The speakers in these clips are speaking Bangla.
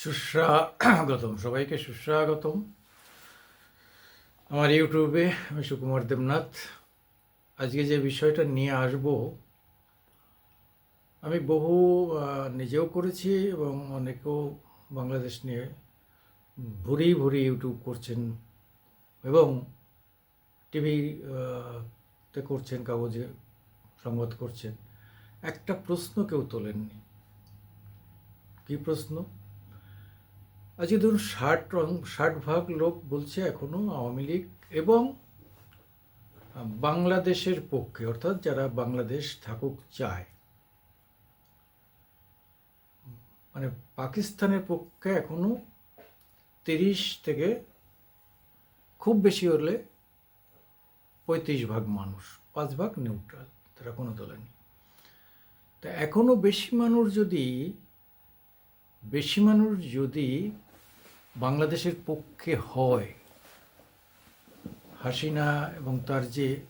সুস্বাগতম সবাইকে সুস্বাগতম আমার ইউটিউবে আমি সুকুমার দেবনাথ। আজকে যে বিষয়টা নিয়ে আসব, আমি বহু নিজেও করেছি এবং অনেকেও বাংলাদেশ নিয়ে ভুরি ভুরি ইউটিউব করছেন এবং টিভি তে করছেন, কাগজে সংবাদ করছেন। একটা প্রশ্ন কেউ তোলেননি। কী প্রশ্ন? আজকে ধরুন ষাট রং, ষাট ভাগ লোক বলছে এখনও আওয়ামী লীগ এবং বাংলাদেশের পক্ষে, অর্থাৎ যারা বাংলাদেশ থাকুক চায়। মানে পাকিস্তানের পক্ষে এখনও তিরিশ থেকে খুব বেশি হলে পঁয়ত্রিশ ভাগ মানুষ, পাঁচ ভাগ নিউট্রাল তারা কোনো দলে নেই। তা এখনও বেশি মানুষ যদি, বেশি মানুষ যদি বাংলাদেশের পক্ষে হয়। হাসিনা এবং তার যে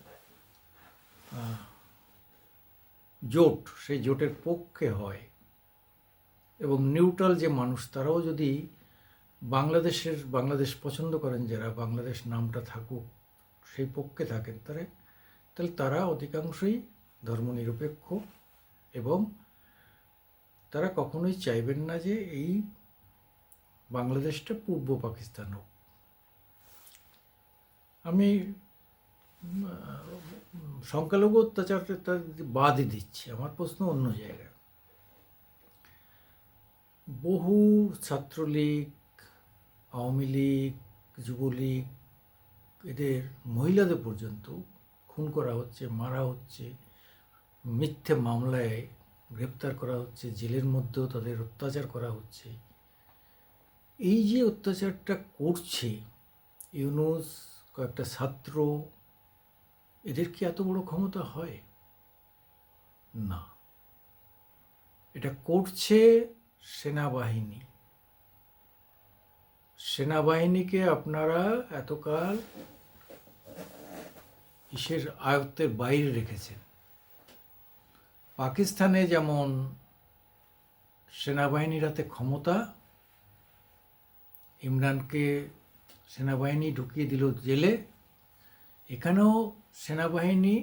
জোট, সেই জোটের পক্ষে হয়। এবং নিউট্রাল যে মানুষ, তারাও যদি বাংলাদেশের, বাংলাদেশ পছন্দ করেন যারা, বাংলাদেশ নামটা থাকুক, সেই পক্ষে থাকেন, তারা, তাহলে তারা অধিকাংশই ধর্মনিরপেক্ষ এবং তারা কখনোই চাইবেন না যে এই বাংলাদেশটা পূর্ব পাকিস্তান হোক। আমি সংখ্যালঘু অত্যাচারটা বাদই দিচ্ছি। আমার প্রশ্ন অন্য জায়গায়। বহু ছাত্রলীগ, আওয়ামী লীগ, যুবলীগ, এদের মহিলাদের পর্যন্ত খুন করা হচ্ছে, মারা হচ্ছে, মিথ্যে মামলায় গ্রেপ্তার করা হচ্ছে, জেলের মধ্যেও তাদের অত্যাচার করা হচ্ছে। এই যে অত্যাচারটা করছে ইউনুস, কয়েকটা ছাত্র, এদের কি এত বড় ক্ষমতা হয়? না। এটা করছে সেনাবাহিনী। সেনাবাহিনীকে আপনারা এতকাল ইসের আয়ত্তের বাইরে রেখেছেন? পাকিস্তানে যেমন সেনাবাহিনীর হাতে ক্ষমতা ইমরানকে সেনাবাহিনী ঢুকিয়ে দিল জেলে। এখানেও সেনাবাহিনী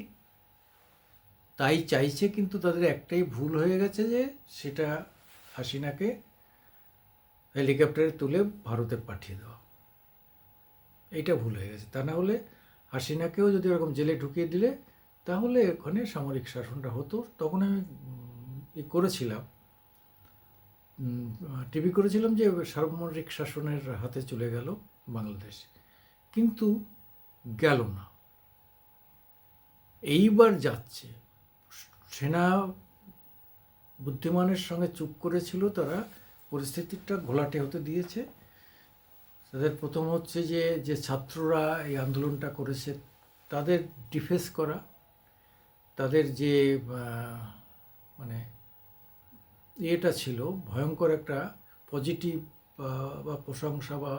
তাই চাইছে, কিন্তু তাদের একটাই ভুল হয়ে গেছে যে সেটা হাসিনাকে হেলিকপ্টারে তুলে ভারতে পাঠিয়ে দেওয়া। এইটা ভুল হয়ে গেছে। তা না হলে হাসিনাকেও যদি এরকম জেলে ঢুকিয়ে দিলে, তাহলে ওখানে সামরিক শাসনটা হতো। তখন আমি করেছিলাম। টিভি করেছিলাম যে সামরিক শাসনের হাতে চলে গেল বাংলাদেশ। কিন্তু গেল না। এইবার যাচ্ছে। সেনা বুদ্ধিমানের সঙ্গে চুপ করেছিল তারা, পরিস্থিতিটা ঘোলাটে হতে দিয়েছে। তাদের প্রথম হচ্ছে যে যে ছাত্ররা এই আন্দোলনটা করেছে, তাদের ডিফেন্স করা, তাদের যে মানে ইয়েটা ছিল ভয়ঙ্কর একটা পজিটিভ বা প্রশংসা বা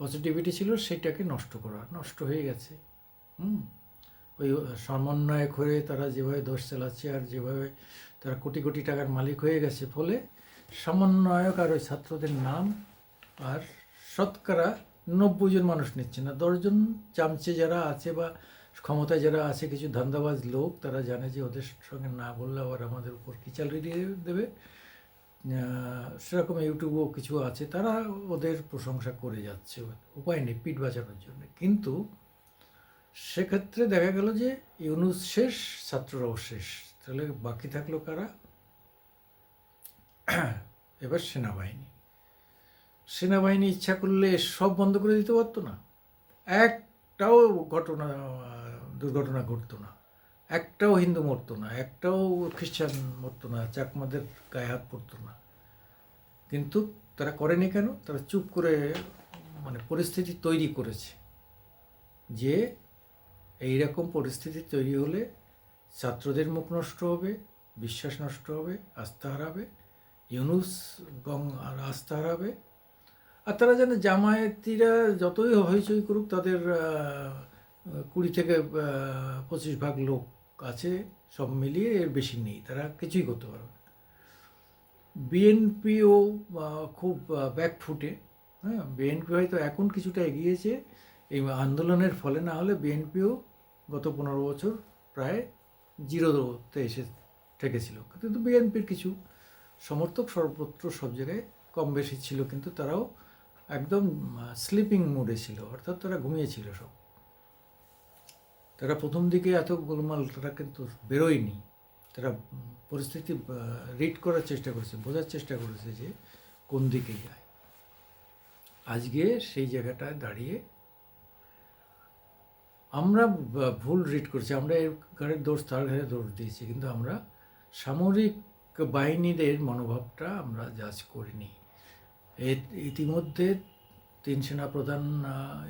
পজিটিভিটি ছিল, সেটাকে নষ্ট করা, নষ্ট হয়ে গেছে। হুম? ওই সমন্বয়ক হয়ে তারা যেভাবে দোষ চালাচ্ছে আর যেভাবে তারা কোটি কোটি টাকার মালিক হয়ে গেছে, ফলে সমন্বয়ক আর ওই ছাত্রদের নাম আর শতকরা নব্বই জন মানুষ নিচ্ছে না। দশজন চামচে যারা আছে বা ক্ষমতায় যারা আছে, কিছু ধান্দাবাজ লোক, তারা জানে যে ওদের সঙ্গে না বললে আবার আমাদের উপর কি চালিয়ে দেবে? সেরকম ইউটিউবও কিছু আছে। তারা ওদের প্রশংসা করে যাচ্ছে, উপায় নেই পিঠ বাঁচানোর জন্য। কিন্তু সেক্ষেত্রে দেখা গেল যে ইউনুস শেষ, ছাত্ররাও শেষ। তাহলে বাকি থাকল কারা? এবার সেনাবাহিনী। সেনাবাহিনী ইচ্ছা করলে সব বন্ধ করে দিতে পারতো না। একটাও ঘটনা, দুর্ঘটনা ঘটতো না। একটাও হিন্দু মরতো না, একটাও খ্রিস্টান মরতো না, চাকমাদের গায়ে হাত পড়তো না। কিন্তু তারা করেনি কেন? তারা চুপ করে মানে পরিস্থিতি তৈরি করেছে যে এই রকম পরিস্থিতি তৈরি হলে ছাত্রদের মুখ নষ্ট হবে, বিশ্বাস নষ্ট হবে, আস্থা হারাবে, ইউনুস গং আস্থা হারাবে। আর তারা জানে জামায়াতিরা যতই হইচই করুক, তাদের কুড়ি থেকে পঁচিশ ভাগ লোক আছে সব মিলিয়ে এর বেশি নেই, তারা কিছুই করতে পারবে। বিএনপিও খুব ব্যাকফুটে হ্যাঁ বিএনপি হয়তো এখন কিছুটা এগিয়েছে, এই আন্দোলনের ফলে না হলে বিএনপিও গত পনেরো বছর প্রায় জিরোতে এসে ঠেকেছিল কিন্তু বিএনপির কিছু সমর্থক, সর্বত্র সব জায়গায় কম বেশি ছিল, কিন্তু তারাও একদম স্লিপিং মুডে ছিল, অর্থাৎ তারা ঘুমিয়েছিল সব তারা প্রথম দিকে এত গোলমাল, তারা কিন্তু বেরোয়নি। তারা পরিস্থিতি রিড করার চেষ্টা করেছে, বোঝার চেষ্টা করেছে যে কোন দিকে যায়। আজকে সেই জায়গাটায় দাঁড়িয়ে আমরা ভুল রিড করছি। আমরা এর ঘাড়ের দোষ, তার ঘাড়ে দোষ দিয়েছি, কিন্তু আমরা সামরিক বাহিনীদের মনোভাবটা আমরা জাজ করিনি। ইতিমধ্যে তিন সেনা প্রধান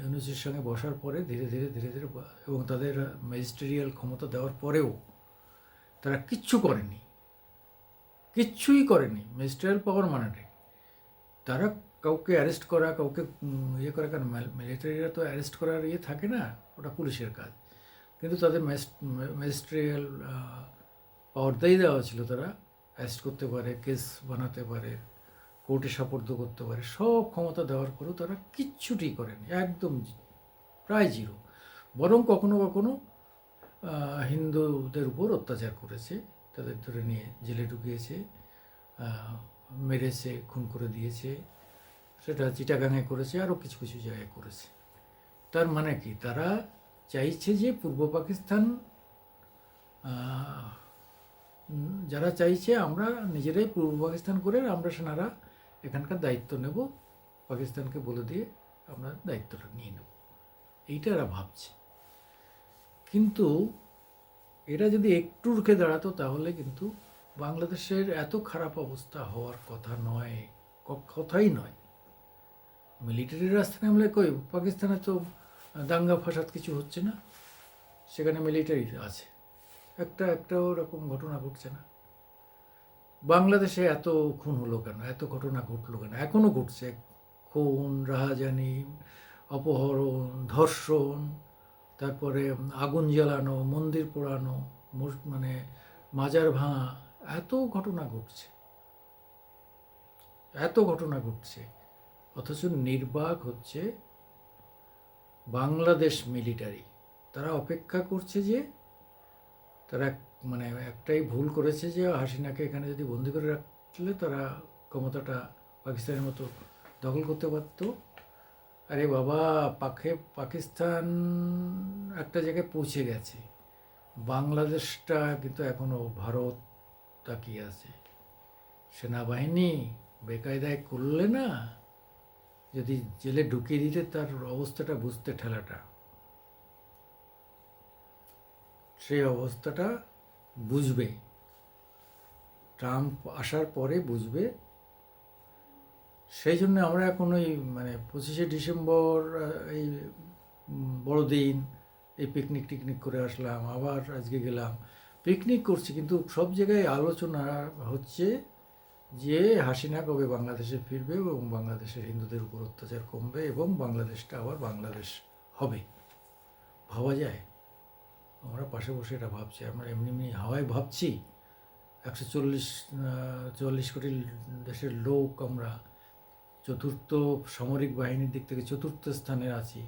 ইউনিসের সঙ্গে বসার পরে ধীরে ধীরে ধীরে ধীরে এবং তাদের ম্যাজিস্ট্রিয়াল ক্ষমতা দেওয়ার পরেও তারা কিচ্ছু করেনি। কিচ্ছুই করেনি। ম্যাজিস্ট্রিয়াল পাওয়ার মানে তারা কাউকে অ্যারেস্ট করা, কাউকে ইয়ে করা, কারণ মিলিটারিরা তো অ্যারেস্ট করার ইয়ে থাকে না, ওটা পুলিশের কাজ। কিন্তু তাদের ম্যাজিস্ট্রিয়াল পাওয়ার দিয়ে দেওয়া ছিল তারা। অ্যারেস্ট করতে পারে কেস বানাতে পারে। কোর্টে সাপোর্ট করতে পারে। সব ক্ষমতা দেওয়ার পরেও তারা কিচ্ছুটি করেনি, একদম প্রায় জিরো। বরং কখনো কখনো হিন্দুদের উপর অত্যাচার করেছে, তাদের ধরে নিয়ে জেলে ঢুকিয়েছে মেরেছে, খুন করে দিয়েছে, সেটা চিটাগাঙে করেছে আরও কিছু কিছু জায়গায় করেছে। তার মানে কি? তারা চাইছে যে পূর্ব পাকিস্তান যারা চাইছে আমরা নিজেরাই পূর্ব পাকিস্তান করে, আমরা সেনারা এখানকার দায়িত্ব নেব, পাকিস্তানকে বলে দিয়ে আমরা দায়িত্বটা নিয়ে নেব। এইটা এরা ভাবছে। কিন্তু এরা যদি একটু রুখে দাঁড়াতো তাহলে কিন্তু বাংলাদেশের এত খারাপ অবস্থা হওয়ার কথা নয় কথাই নয়। মিলিটারি রাস্তায় নামলে কই? পাকিস্তানে তো দাঙ্গা ফাসাদ কিছু হচ্ছে না। সেখানে মিলিটারি আছে। একটা একটাও এরকম ঘটনা ঘটছে না। বাংলাদেশে এত খুন হলো কেন? এত ঘটনা ঘটলো কেন? এখনও ঘটছে। খুন, রাহাজানি, অপহরণ, ধর্ষণ, তারপরে আগুন জ্বালানো, মন্দির পোড়ানো মানে মাজার ভাঙা, এত ঘটনা ঘটছে। এত ঘটনা ঘটছে। অথচ নির্বাক হচ্ছে বাংলাদেশ মিলিটারি। তারা অপেক্ষা করছে যে তারা মানে একটাই ভুল করেছে যে হাসিনাকে এখানে যদি বন্দি করে রাখলে তারা ক্ষমতাটা পাকিস্তানের মতো দখল করতে পারত। আরে বাবা, পাখে পাকিস্তান একটা জায়গায় পৌঁছে গেছে। বাংলাদেশটা কিন্তু এখনও ভারত তাকিয়ে আছে। সেনাবাহিনী বেকায়দায় করলে না, যদি জেলে ঢুকিয়ে দিতে তার অবস্থাটা বুঝতে ঠেলাটা। সেই অবস্থাটা বুঝবে। ট্রাম্প আসার পরে বুঝবে। সেই জন্য আমরা এখন ওই মানে পঁচিশে ডিসেম্বর এই বড়দিন, এই পিকনিক টিকনিক করে আসলাম, আবার আজকে গেলাম। পিকনিক করছি কিন্তু সব জায়গায় আলোচনা হচ্ছে যে হাসিনা কবে বাংলাদেশে ফিরবে এবং বাংলাদেশের হিন্দুদের উপর অত্যাচার কমবে এবং বাংলাদেশটা আবার বাংলাদেশ হবে। ভাবা যায়? আমরা পাশে বসে এটা ভাবছি। আমরা এমনি এমনি হাওয়ায় ভাবছি, একশো চল্লিশ চল্লিশ কোটি দেশের লোক আমরা চতুর্থ সামরিক বাহিনীর দিক থেকে চতুর্থ স্থানে আছি।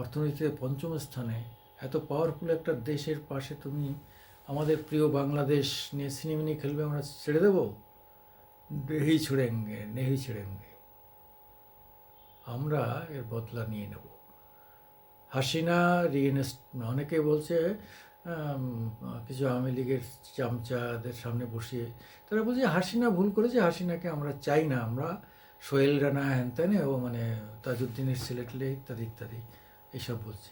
অর্থনীতিতে পঞ্চম স্থানে। এত পাওয়ারফুল একটা দেশের পাশে তুমি আমাদের প্রিয় বাংলাদেশ নিয়ে সিনেমিনি খেলবে, আমরা ছেড়ে দেবো? নেহি ছেড়েঙ্গে নেহি ছেড়েঙ্গে আমরা এর বদলা নিয়ে নেব। হাসিনা রিএনএস অনেকে বলছে কিছু আওয়ামী লীগের চামচাদের সামনে বসিয়ে, তারা বলছে হাসিনা ভুল করেছে, হাসিনাকে আমরা চাই না, আমরা সোহেল রানা হ্যান ত্যান ও মানে তাজউদ্দিনের সিলেটলে ইত্যাদি ইত্যাদি, এইসব বলছে।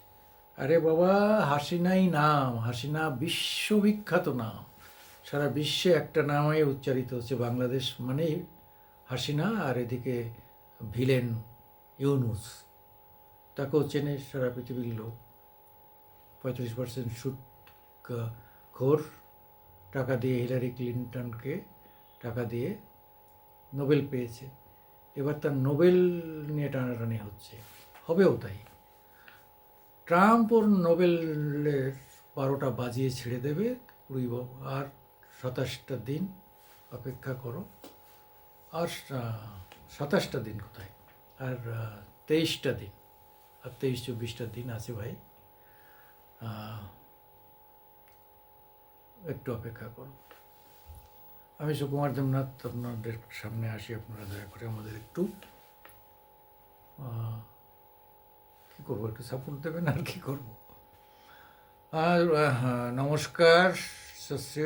আরে বাবা, হাসিনাই নাম, হাসিনা বিশ্ববিখ্যাত নাম। সারা বিশ্বে একটা নামই উচ্চারিত হচ্ছে বাংলাদেশ মানেই হাসিনা, আর এদিকে ভিলেন ইউনুস। তাকেও চেনে সারা পৃথিবীর লোক। পঁয়ত্রিশ পার্সেন্ট সুদ খোর, টাকা দিয়ে হিলারি ক্লিন্টনকে টাকা দিয়ে নোবেল পেয়েছে। এবার তার নোবেল নিয়ে টানাটানি হচ্ছে। হবেও তাই। ট্রাম্প ওর নোবেলের বারোটা বাজিয়ে ছেড়ে দেবে। কুড়ি আর সাতাশটা দিন অপেক্ষা করো। আর সাতাশটা দিন কোথায়? আর তেইশটা দিন। আর তেইশ চব্বিশটা দিন আছে ভাই। একটু অপেক্ষা করুন। আমি সুকুমার দেবনাথ আপনাদের সামনে আসি, আপনারা দয়া করে আমাদের একটু কী করব, একটু সাপোর্ট দেবেন আর কী করব? আর নমস্কার সত শ্রী